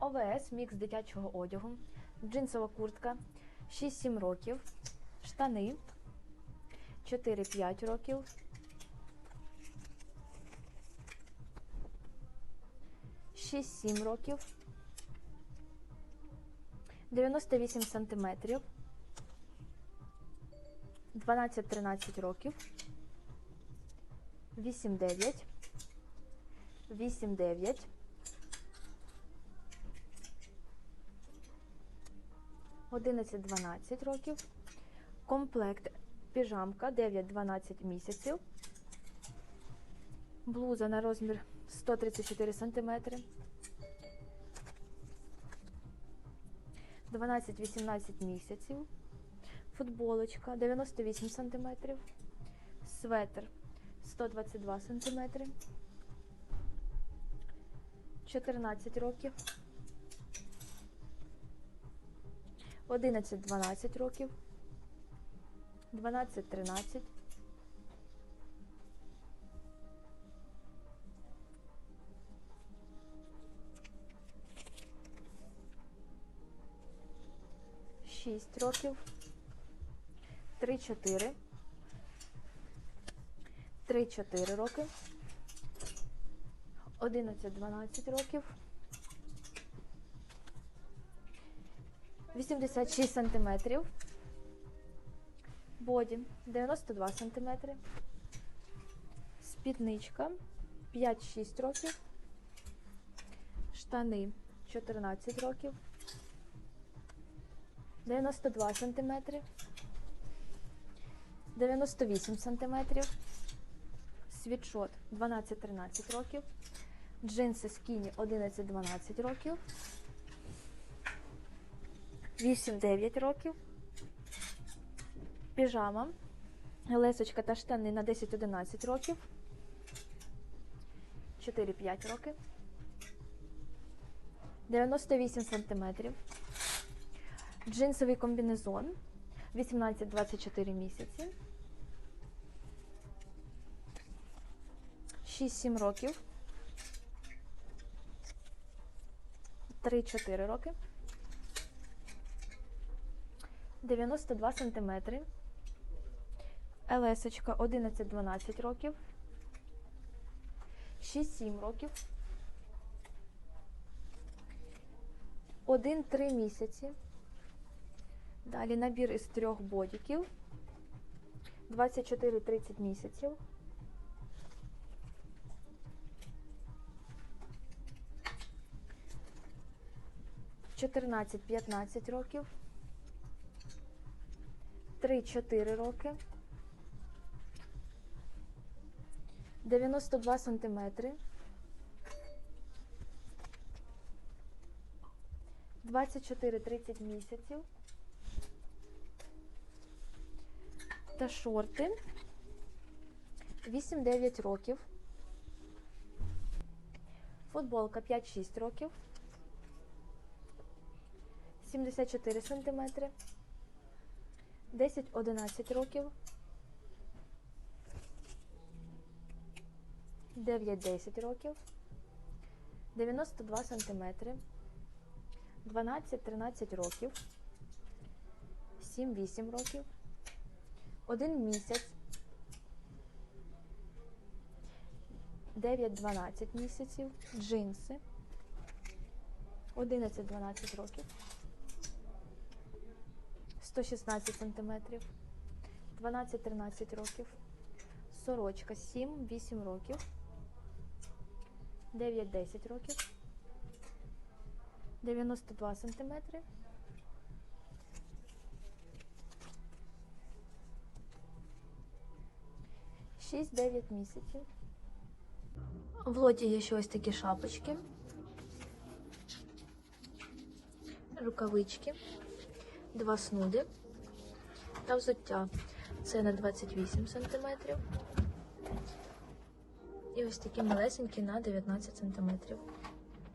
ОВС мікс дитячого одягу, джинсова куртка 6-7 років, штани 4-5 років. Шість-сім років, 98 сантиметрів, 12-13 років, 8-9, 8-9, 11-12 років, комплект піжамка 9-12 місяців, блуза на розмір 134 см, 12-18 місяців, футболочка 98 см, светр 122 см, 14 років, 11-12 років, 12-13, Шість років, три-чотири, три-чотири роки, одинадцять-дванадцять років, 86 сантиметрів, боді 92 сантиметри, спідничка 5-6 років, штани 14 років, 92 сантиметри, 98 сантиметрів, світшот 12-13 років, джинси скіні 11-12 років, 8-9 років, піжама, лесочка та штани на 10-11 років, 4-5 роки, 98 сантиметрів, джинсовий комбінезон. 18-24 місяці, 6-7 років, 3-4 роки. 92 сантиметри. Елесочка 11-12 років. 6-7 років. 1-3 місяці. Далі набір із трьох бодіків. 24-30 місяців. Чотирнадцять-п'ятнадцять років. 3-4 роки. 92 сантиметри. 24-30 місяців. Та шорти. 8-9 років. Футболка 5-6 років. 74 сантиметри. 10-11 років. 9-10 років. 92 сантиметри. 12-13 років. 7-8 років. 1 місяць. 9-12 місяців. Джинси. 11-12 років. 116 сантиметрів, 12-13 років, сорочка 7-8 років, 9-10 років, 92 сантиметри, 6-9 місяців. В лоті є ще ось такі шапочки, рукавички два снуди та взуття. Це на 28 см. І ось такі малесенькі на 19 см.